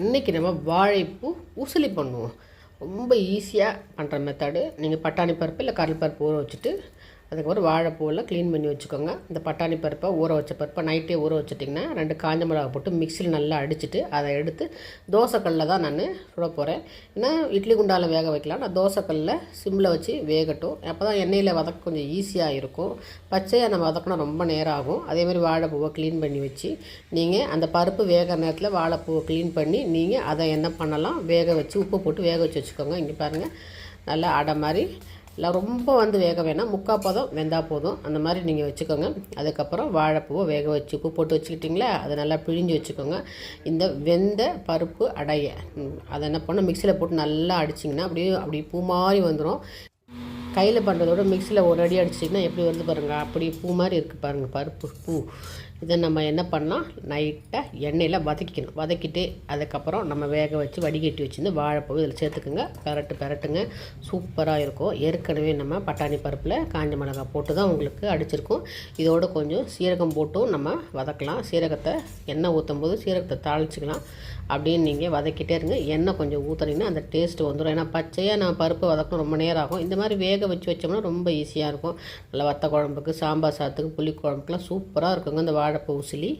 இன்றைக்கி நம்ம வாழைப்பூ உசிலி பண்ணுவோம். ரொம்ப ஈஸியாக பண்ணுற மெத்தடு நீங்கள் பட்டாணி பருப்பு இல்லை கடல் பருப்பு ஊற வச்சுட்டு அதுக்கப்புறம் வாழைப்பூவெல்லாம் க்ளீன் பண்ணி வச்சுக்கோங்க. இந்த பட்டாணி பருப்பை ஊற வச்ச பருப்பை நைட்டே ஊற வச்சிட்டிங்கன்னா ரெண்டு காஞ்ச மிளகா போட்டு மிக்சியில் நல்லா அடிச்சுட்டு அதை எடுத்து தோசைக்கல்லில் தான் நான் சுட போகிறேன் ஏன்னா இட்லி குண்டால வேக வைக்கலாம். நான் தோசைக்கல்லில் சிம்மில் வச்சு வேகட்டும். அப்போ தான் எண்ணெயில் வதக்க கொஞ்சம் ஈஸியாக இருக்கும். பச்சையாக நம்ம வதக்கினா ரொம்ப நேரம் ஆகும். அதேமாதிரி வாழைப்பூவை க்ளீன் பண்ணி வச்சு நீங்கள் அந்த பருப்பு வேகிற நேரத்தில் வாழைப்பூவை க்ளீன் பண்ணி நீங்கள் அதை என்ன பண்ணலாம்? வேக வச்சு உப்பு போட்டு வேக வச்சு வச்சுக்கோங்க. இங்கே பாருங்கள் நல்லா அடை மாதிரி இல்லை ரொம்ப வந்து வேக வேணாம். முக்கால் பதம் வெந்தால் போதும். அந்த மாதிரி நீங்கள் வச்சுக்கோங்க. அதுக்கப்புறம் வாழைப்பூவை வேக வச்சு உப்பு போட்டு வச்சுக்கிட்டிங்களா? அதை நல்லா பிழிஞ்சு வச்சுக்கோங்க. இந்த வெந்த பருப்பு அடைய அதை என்ன பண்ண மிக்சியில் போட்டு நல்லா அடிச்சிங்கன்னா அப்படியே அப்படி பூ மாதிரி வந்துடும் கையில் பண்ணுறதோட மிக்சியில் ஒரு அடி அடிச்சிங்கன்னா எப்படி வருது பாருங்கள் அப்படி பூ மாதிரி இருக்குது பாருங்கள் பருப்பு பூ. இதை நம்ம என்ன பண்ணால் நைட்டாக எண்ணெயில் வதக்கிக்கணும். வதக்கிட்டு அதுக்கப்புறம் நம்ம வேக வச்சு வடிகட்டி வச்சுருந்து வாழைப்பூ இதில் சேர்த்துக்குங்க. பெரட்டு பெரட்டுங்க. சூப்பராக இருக்கும். ஏற்கனவே நம்ம பட்டாணி பருப்பில் காஞ்ச மிளகாய் போட்டு தான் உங்களுக்கு அடிச்சிருக்கோம். இதோட கொஞ்சம் சீரகம் போட்டும் நம்ம வதக்கலாம். சீரகத்தை எண்ணெய் ஊற்றும் போது சீரகத்தை தாளிச்சிக்கலாம். அப்படின்னு நீங்கள் வதக்கிட்டே இருங்க. எண்ணெய் கொஞ்சம் ஊற்றுனீங்கன்னா அந்த டேஸ்ட்டு வந்துடும். ஏன்னா பச்சையாக நான் பருப்பு வதக்கணும் ரொம்ப நேரம் ஆகும். இந்த மாதிரி வேக வச்சு வச்சோம்னா ரொம்ப ஈஸியாக இருக்கும். நல்லா வத்த குழம்புக்கு சாம்பார் சாத்துக்கு புளி குழம்புக்குலாம் சூப்பராக இருக்குங்க. இந்த வாழை உசிலி